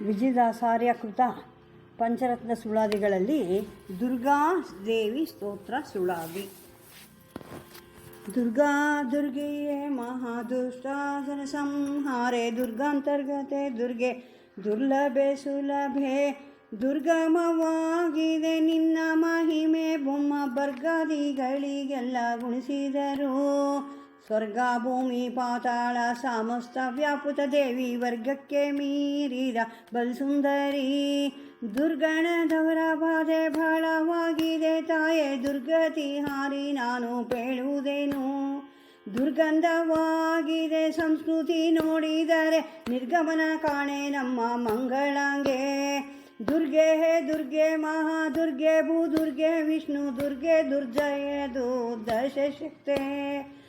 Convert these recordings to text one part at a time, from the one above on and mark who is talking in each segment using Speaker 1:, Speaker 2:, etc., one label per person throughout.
Speaker 1: ವಿಜಯದಾಸಾರ್ಯ ಕೃತ ಪಂಚರತ್ನ ಸುಳಾದಿಗಳಲ್ಲಿ ದುರ್ಗಾ ದೇವಿ ಸ್ತೋತ್ರ ಸುಳಾದಿ. ದುರ್ಗಾ ದುರ್ಗೆಯೇ ಮಹಾದುಷ್ಟಾಸನ ಸಂಹಾರೆ ದುರ್ಗಾಂತರ್ಗತೆ ದುರ್ಗೆ, ದುರ್ಲಭೆ ಸುಲಭೆ, ದುರ್ಗಮವಾಗಿದೆ ನಿನ್ನ ಮಹಿಮೆ, ಬೊಮ್ಮ ಬರ್ಗಾದಿಗಳಿಗೆಲ್ಲ ಗುಣಿಸಿದರು. ಸ್ವರ್ಗ ಭೂಮಿ ಪಾತಾಳ ಸಮಸ್ತ ವ್ಯಾಪುತ ದೇವಿ ವರ್ಗಕ್ಕೆ ಮೀರಿದ ಬಲ್ಸುಂದರಿ. ದುರ್ಗಣದವರ ಬಾಧೆ ಬಹಳವಾಗಿದೆ ತಾಯೇ, ದುರ್ಗತಿ ಹಾರಿ ನಾನು ಪೇಳುವುದೇನು ದುರ್ಗಂಧವಾಗಿದೆ ಸಂಸ್ಕೃತಿ ನೋಡಿದರೆ ನಿರ್ಗಮನ ಕಾಣೆ ನಮ್ಮ ಮಂಗಳಂಗೆ. ದುರ್ಗೆ ಹೇ ದುರ್ಗೆ ಮಹಾದುರ್ಗೆ ಭೂದುರ್ಗೆ ವಿಷ್ಣು ದುರ್ಗೆ ದುರ್ಜಯದು ದಶಶಕ್ತೆ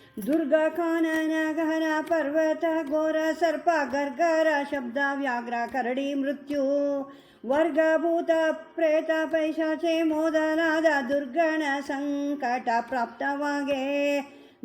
Speaker 1: ಗಹನ ಪರ್ವತ ಘೋರ ಸರ್ಪ ಗರ್ಗರ ಶಬ್ದ ವ್ಯಾಘ್ರ ಕರಡಿ ಮೃತ್ಯು ವರ್ಗಭೂತ ಪ್ರೇತ ಪೈಶಾಚೆ ಮೋದಲಾದ ದುರ್ಗಣ ಸಂಕಟ ಪ್ರಾಪ್ತವಾಗೆ.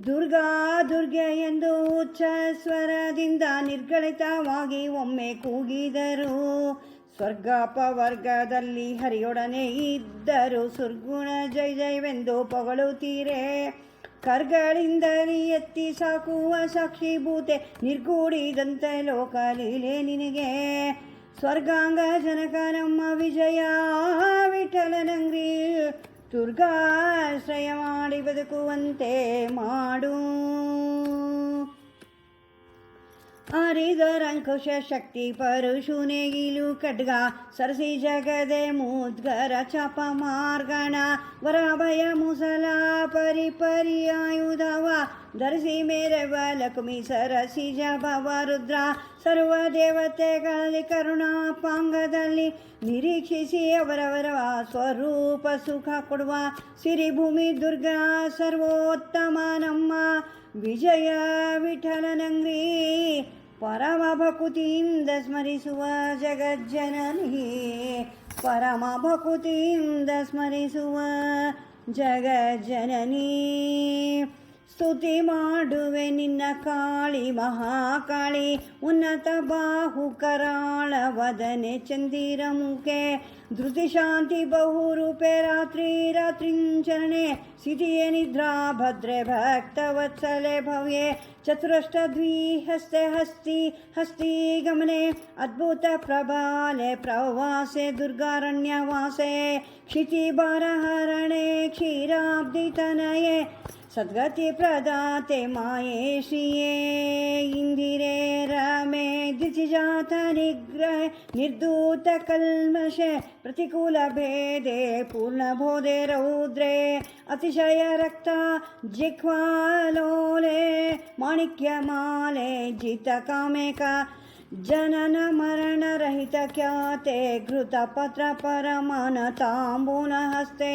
Speaker 1: ದುರ್ಗಾ ದುರ್ಗೆ ಎಂದು ಉಚ್ಚ ಸ್ವರದಿಂದ ನಿರ್ಗಳಿತವಾಗಿ ಒಮ್ಮೆ ಕೂಗಿದರು. ಸ್ವರ್ಗಾಪವರ್ಗದಲ್ಲಿ ಹರಿಯೊಡನೆ ಇದ್ದರು. ಸುರ್ಗುಣ ಜೈ ಜೈವೆಂದು ಪೊಗಳುತ್ತೀರೆ. ಕರ್ಗಳಿಂದಲಿ ಎತ್ತಿ ಸಾಕುವ ಸಾಕ್ಷಿಭೂತೆ ನಿರ್ಗೂಡಿದಂತೆ ಲೋಕ ಲೀಲೆ ನಿನಗೆ ಸ್ವರ್ಗಾಂಗ ಜನಕ ನಮ್ಮ ವಿಜಯ ವಿಠಲನಂಗ್ರಿ ದುರ್ಗಾಶ್ರಯ ಮಾಡಿ ಬದುಕುವಂತೆ ಮಾಡು ಹರಿದರಂಕುಶ ಶಕ್ತಿ ಪರುಶುನೆಗಿಲು ಖಡ್ಗ ಸರಸಿ ಜಗದೆ ಮೂದ್ಗರ ಚಪ ಮಾರ್ಗಣ, ವರಭಯ ಮುಸಲ ಪರಿ ಪರಿ ಆಯುಧವ, ಧರಿಸಿ ಮೇರವ ಲಕ್ಷ್ಮಿ ಸರಸಿ ಜಭವ ರುದ್ರ, ಸರ್ವ ದೇವತೆಗಳಲ್ಲಿ ಕರುಣಾಪಾಂಗದಲ್ಲಿ ನಿರೀಕ್ಷಿಸಿ ಅವರವರ ಸ್ವರೂಪ ಸುಖ ಕೊಡುವ ಸಿರಿ ಭೂಮಿ ದುರ್ಗಾ ಸರ್ವೋತ್ತಮ ನಮ್ಮ ವಿಜಯ ವಿಠಲನಂಗ್ರಿ. परमभकुतिं दस्मरिषु वा जगज्जननी। परमभकुतिं दस्मरिषु वा जगज्जननी। ಸ್ತುತಿ ಮಾಡುವೆ ನಿನ್ನ ಕಾಳಿ ಮಹಾಕಾಳಿ ಉನ್ನತ ಬಾಹು ಕರಾಳ ವದನೆ ಚಂದಿರ ಮುಖೆ ಧೃತಿ ಶಾಂತಿ ಬಹುರೂಪೆ ರಾತ್ರಿ ರಾತ್ರಿಂಚರಣೆ ಸ್ಥಿತಿಯೇ ನಿದ್ರಾ ಭದ್ರೆ ಭಕ್ತವತ್ಸಲೆ ಭವ್ಯೆ ಚತುರಷ್ಟದ್ವಿಹಸ್ತೆ ಹಸ್ತಿ ಹಸ್ತಿ ಗಮನೆ ಅದ್ಭುತ ಪ್ರಬಾಲೆ ಪ್ರವಾಸೆ ದುರ್ಗಾರಣ್ಯವಾಸೆ ಕ್ಷಿತಿಭಾರಹರಣೆ ಕ್ಷೀರಾಬ್ದಿತನಯೇ सद्गतिप्रदाते मायेशिये इन्दिरे रमे प्रतिकूल भेदे पूर्ण पूर्णबोधे रौद्रे अतिशय अतिशयरक्ता जिह्वालोले कामे का जननमरणरहितख्याते घृतपत्रपरमनताम्बूनहस्ते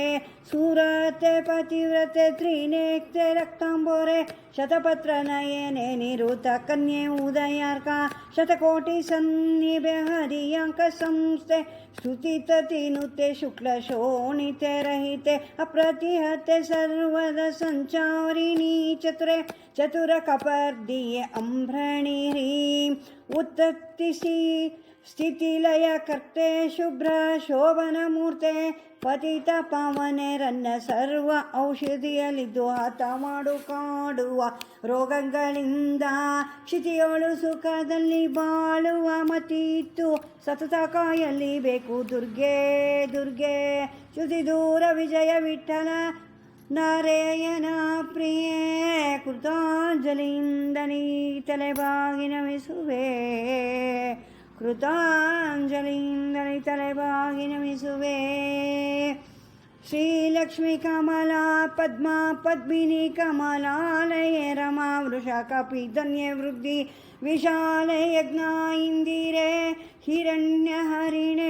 Speaker 1: सूरते पतिव्रते त्रिनेक्ते रक्ताम्बोरे शतपत्रनयने निरुतकन्ये उदयार्का शतकोटिसन्निभे हरियाङ्कसंस्थे शुक्ल शुक्लशोणिते रहिते अप्रतिहते सर्वदसञ्चारिणी चतुरे चतुरकपर्दिये अम्भ्रणि ह्रीं ರಕ್ತಾಂಬೋರೆ ಶತಪತ್ರ ನಯನೆ ನಿರುತ ಕನ್ಯೆ ಉದಯಾರ್ಕ ಶತಕೋಟಿ ಸನ್ನಿಭೆ ಹರಿಯಾಂಕ ಸಂಸ್ಥೆ ಸ್ತುತಿತತಿ ನುತೆ ಶುಕ್ಲ ಶೋಣಿತೆ ರಹಿತೆ ಅಪ್ರತಿಹತೆ ಸರ್ವದ ಸಂಚಾರಿಣಿ ಚತುರೆ ಚತುರ ಕಪರ್ದಿಯೆ ಅಂಭ್ರಣಿ ಹ್ರೀಂ ಉತ್ತತ್ತಿಸಿ ಸ್ಥಿತಿಲಯ ಕರ್ತೆ ಶುಭ್ರ ಶೋಭನ ಮೂರ್ತೆ, ಪತಿತ ಪಾವನೆರನ್ನ ಸರ್ವ ಔಷಧಿಯಲ್ಲಿದ್ದು ಹತ ಮಾಡು ಕಾಡುವ ರೋಗಗಳಿಂದ ಕ್ಷಿತಿಯೋಳು ಸುಖದಲ್ಲಿ ಬಾಳುವ ಮತಿತ್ತು. ಸತತ ಕಾಯಲಿ ಬೇಕು ದುರ್ಗೆ ದುರ್ಗೆ, ಚ್ಯುತಿ ದೂರ ವಿಜಯ ವಿಠಲ ನಾರಾಯಣ ಪ್ರಿಯೇ ಕೃತಾಂಜಲಿಯಿಂದ ನೀ ತಲೆಬಾಗಿ ನಮಿಸುವೆ ಕೃತಾಂಜಲಿಯಿಂದ ನೀ ತಲೆಬಾಗಿ ನಮಿಸುವೆ ಶ್ರೀಲಕ್ಷ್ಮೀ ಕಮಲಾ ಪದ್ಮ ಪದ್ಮಿನಿ ಕಮಲಾಲಯ ರಮಾ ವೃಷ ಕಪಿ ಧನ್ಯ ವೃದ್ಧಿ ವಿಶಾಲ ಯಜ್ಞ ಇಂದಿರೆ ಹಿರಣ್ಯ ಹರಿಣೆ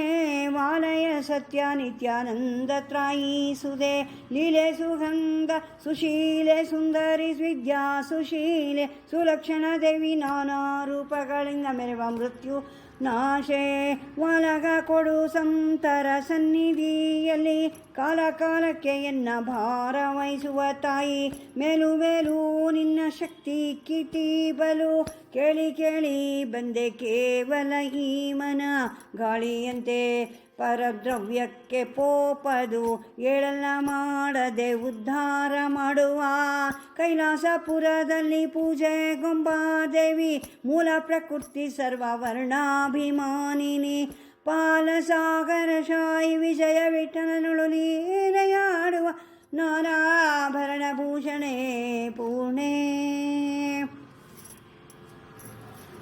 Speaker 1: ವಾಲಯ ಸತ್ಯ ನಿತ್ಯಾನಂದ ತ್ರಾಯಿ ಸುದೆ ಲೀಲೆ ಸುಗಂಧ ಸುಶೀಲೆ ಸುಂದರಿ ವಿದ್ಯಾ ಸುಶೀಲೆ ಸುಲಕ್ಷಣ ದೇವಿ ನಾನಾ ರೂಪಗಳಿಂದ ಮೆರೆವ ಮೃತ್ಯು ನಾಶೆ ಒಲಗ ಕೊಡು ಸಂತರ ಸನ್ನಿಧಿಯಲ್ಲಿ ಕಾಲ ಕಾಲಕ್ಕೆ ಎನ್ನ ಭಾರ ವಹಿಸುವ ತಾಯಿ. ಮೇಲು ಮೇಲು ನಿನ್ನ ಶಕ್ತಿ ಕಿಟಿ ಬಲು. ಕೇಳಿ ಕೇಳಿ ಬಂದೆ ಕೇವಲ ಈ ಮನ ಗಾಳಿಯಂತೆ. ಪರದ್ರವ್ಯಕ್ಕೆ ಪೋಪದು ಏಳಲ್ಲ ಮಾಡದೆ ಉದ್ಧಾರ ಮಾಡುವ. ಕೈಲಾಸಪುರದಲ್ಲಿ ಪೂಜೆ ಗೊಂಬಾದೇವಿ ಮೂಲ ಪ್ರಕೃತಿ ಸರ್ವವರ್ಣಾಭಿಮಾನಿನಿ ಪಾಲಸಾಗರ ಶಾಯಿ ವಿಜಯ ವಿಠಲನುಳು ಲೀಲೆಯಾಡುವ ನಾನಾಭರಣ ಭೂಷಣೆ ಪೂರ್ಣೆ.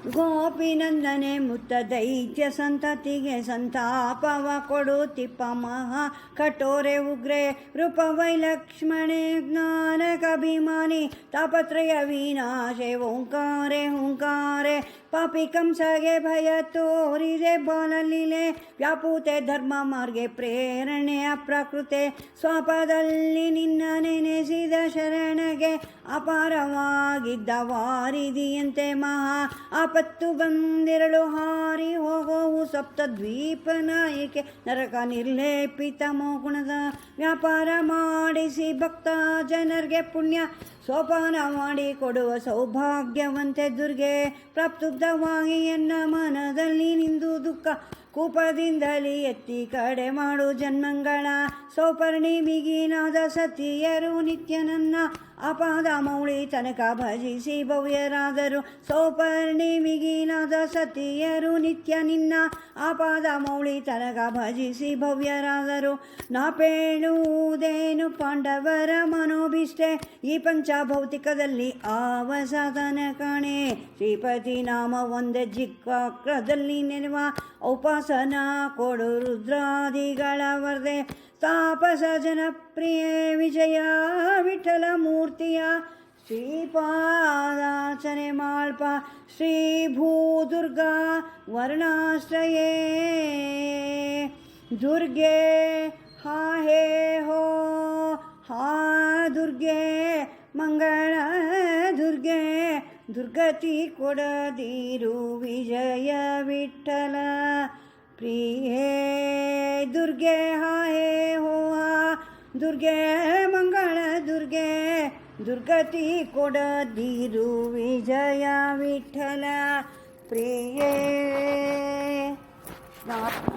Speaker 1: ಗೋಪಿನಂದನೆ ಮುತ್ತ ದೈತ್ಯ ಸಂತತಿಗೆ ಸಂತಾಪವ ಕೊಡು ತಿಪ್ಪ ಮಹಾ ಕಠೋರೆ ಉಗ್ರೆ ರೂಪವೈ ಲಕ್ಷ್ಮಣೆ ಜ್ಞಾನಕಭಿಮಾನಿ ತಾಪತ್ರಯ ವಿನಾಶೆ ಓಂಕಾರೆ ಹುಂಕಾರೆ ಪಾಪಿ ಕಂಸಗೆ ಭಯ ತೋರಿದೆ ಬಾಲಲೀಲೆ ವ್ಯಾಪೂತೆ ಧರ್ಮ ಮಾರ್ಗೆ ಪ್ರೇರಣೆ ಪ್ರಕೃತೆ. ಸ್ವಾಪದಲ್ಲಿ ನಿನ್ನ ನೆನೆಸಿದ ಶರಣಗೆ ಅಪಾರವಾಗಿದ್ದ ವಾರಿದಿಯಂತೆ ಮಹಾ ಆಪತ್ತು ಬಂದಿರಳು ಹಾರಿ ಹೋಗೋವು ಸಪ್ತ ದ್ವೀಪ ನಾಯಕೆ ನರಕ ನಿರ್ಲೇಪಿತ ಮೋಗುಣದ ವ್ಯಾಪಾರ ಮಾಡಿಸಿ ಭಕ್ತ ಜನರಿಗೆ ಪುಣ್ಯ ಸೋಪಾನ ಮಾಡಿ ಕೊಡುವ ಸೌಭಾಗ್ಯವಂತೆ ದುರ್ಗೆ ಪ್ರಾಪ್ತುಬ್ಧವಾಗಿ ಎನ್ನ ಮನದಲ್ಲಿ ನಿಂದು ದುಃಖ ಕೂಪದಿಂದಲೇ ಎತ್ತಿ ಕಡೆ ಮಾಡು ಜನ್ಮಂಗಳ ಸೌಪರ್ಣಿ ಮಿಗಿನಾದ ಸತಿಯರು ನಿತ್ಯ ನನ್ನ ಅಪಾದ ಮೌಳಿ ತನಕ ಭಜಿಸಿ ಭವ್ಯರಾದರು. ಸೌಪರ್ಣಿ ಮಿಗಿನಾದ ಸತಿಯರು ನಿತ್ಯ ನಿನ್ನ ಅಪಾದ ಮೌಳಿ ತನಕ ಭಜಿಸಿ ಭವ್ಯರಾದರು. ನಾಪೇಳುವುದೇನು ಪಾಂಡವರ ಮನೋಭಿಷ್ಟೆ? ಈ ಪಂಚಭೌತಿಕದಲ್ಲಿ ಆವಸಾಧನ ಕಾಣೆ. ಶ್ರೀಪತಿ ನಾಮ ಒಂದೇ ಜಿಕ್ಕಾಕ್ರದಲ್ಲಿ ನೆನೆವ ಉಪಾಸನ ಕೊಡು ರುದ್ರಾದಿಗಳ ವರದೆ. ತಾಪಸ ಜನಪ್ರಿಯ ವಿಜಯ ವಿಠಲ ಮೂರ್ತಿಯ ಶ್ರೀಪಾದಾಚನೆ ಮಾಳ್ಪ ಶ್ರೀ ಭೂದುರ್ಗಾ ವರ್ಣಾಶ್ರಯೇ ದುರ್ಗೆ ಹಾ ಹೇ ಹೋ ಹಾ ದುರ್ಗೆ ಮಂಗಳ ದುರ್ಗೆ ದುರ್ಗತಿ ಕೊಡದಿರು ವಿಜಯ ವಿಠಲ ಪ್ರಿಯೇ ದುರ್ಗೆ ಹಾಯೇ ಹೋ ಹಾ ದುರ್ಗೆ ಮಂಗಳ ದುರ್ಗೆ ದುರ್ಗತಿ ಕೊಡದಿರು ವಿಜಯ ವಿಠಲ. ಪ್ರಿಯೇ ನಮಸ್ಕಾರ.